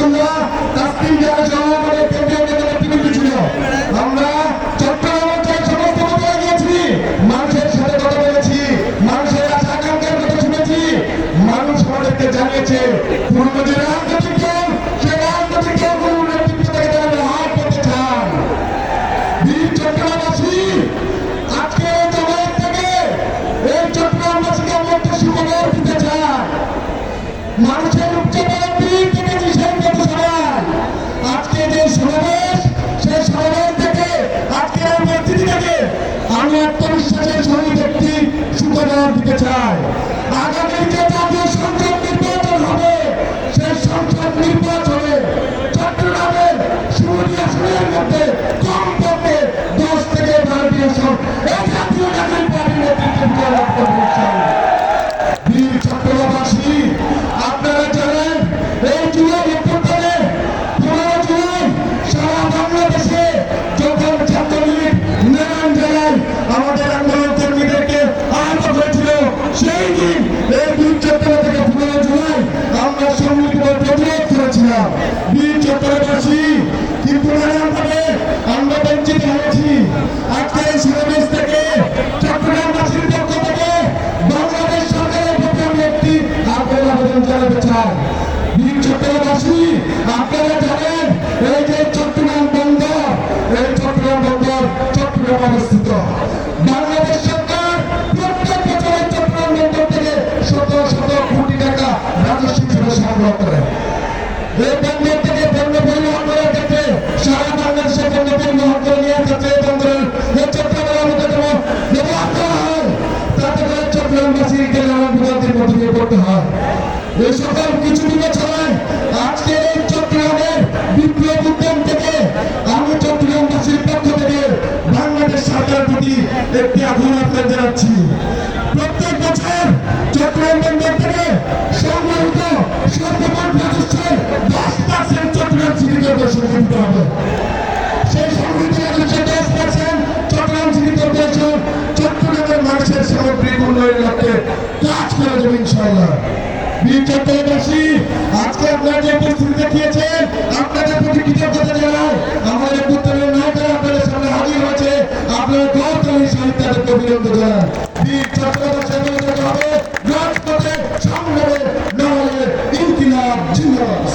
রহমতুল্লাহ তারা তিন জায়গায় জন্মগ্রহণ করে কেন্দ্রীয় নেতাদের পৃথিবী ছিল। আমরা মানুষের সাথে কথা মানুষ আমাদেরকে জানিয়েছে পূর্ব যে রাজনৈতিক দল সে রাজনৈতিক দলগুলো নেতৃত্ব থেকে এই জমায়েত আমরা একটু সুখবর মানুষের উচ্চতা সমাবেশ সেই সমাবেশ থেকে আজকে আমি থেকে আমি আত্মবিশ্বাসের সঙ্গে ব্যক্তি সুখদান দিতে চাই। আমাদের আন্দোলন কর্মীদেরকে আহত হয়েছিল। সেই দিন এই বীর চট্টগ্রাম থেকে পনেরো জুলাই আমরা সম্মিলিত প্রতিরোধ করেছিলাম। বীর চট্টগ্রামবাসী কিন্তু আমরা বঞ্চিত হয়েছি। আজকে এই সমাবেশ থেকে চট্টগ্রামবাসীর পক্ষ থেকে বাংলাদেশ সরকারের প্রতি আমি একটি আগ্রহ আবেদন জানাতে চাই। বীর চট্টগ্রামবাসী আপনারা জানেন এই যে চট্টগ্রাম বন্দর, এই চট্টগ্রাম বাংলাদেশ সরকার প্রত্যেক বছর এই চট্টগ্রাম বন্দর থেকে শত শত কোটি টাকা রাজস্ব হিসেবে সংগ্রহ করে। এই বন্দর থেকে পণ্য পরিবহন করার ক্ষেত্রে সারা বাংলাদেশে পণ্য পরিবহন করে নিয়ে যাচ্ছে এই বন্দরের। এই চট্টগ্রামের অন্যতম ব্যবহার করা হয়, তাতে করে চট্টগ্রামবাসীকে নানা বিপদের মধ্যে পড়তে হয়। এই সকল কিছু বিবেচনায় একটি আহ্বান আপনাদের জানাচ্ছি প্রত্যেক বছর চট্টগ্রাম বন্দর থেকে সংগ্রহিত সর্বমোট রাজস্বের দশ পার্সেন্ট চট্টগ্রাম সিটি কর্পোরেশন দিতে হবে। সেই রাজস্বের দশ পার্সেন্ট চট্টগ্রাম সিটি কর্পোরেশন চট্টগ্রামের মানুষের সামগ্রিক উন্নয়নের লক্ষ্যে কাজ করে যাবে ইনশাআল্লাহ। বীর চট্টগ্রামবাসী আজকে আপনারা যে উপস্থিতি দেখিয়েছেন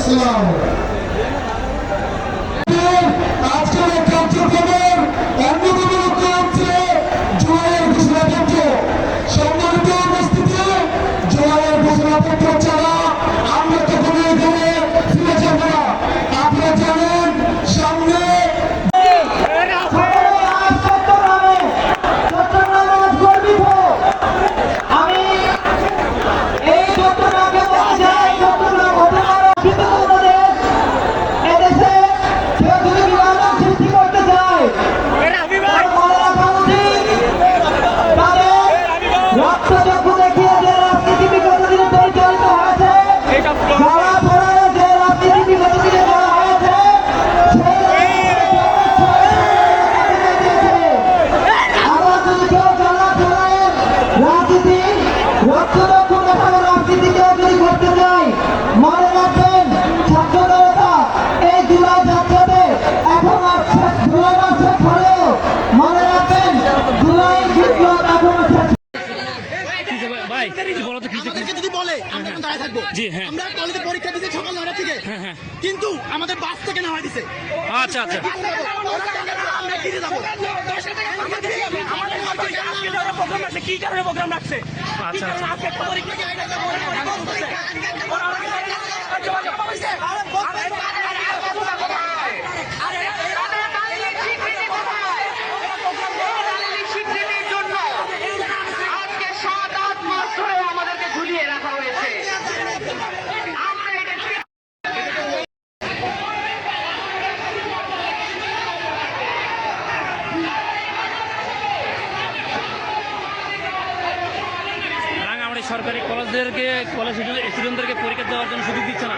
pessoal. জি, হ্যাঁ। আমরা কলেজে পরীক্ষা দিতে সকাল নয়টা থেকে। কিন্তু আমাদের বাস থেকে নামাই দিছে। আচ্ছা আচ্ছা। আমরা কিনে যাব? কি কারণে প্রোগ্রাম রাখছে? আচ্ছা আচ্ছা আজকে একটা পরীক্ষা কি আইনা যাব? স্বীকৃতির জন্য আজকে সাত আট মাস ধরে আমাদেরকে ঝুলিয়ে রাখা হয়েছে আমরা এটা রাঙামাটি সরকারি কলেজদেরকে কলেজ স্টুডেন্টদেরকে পরীক্ষা দেওয়ার জন্য সুযোগ দিচ্ছে না।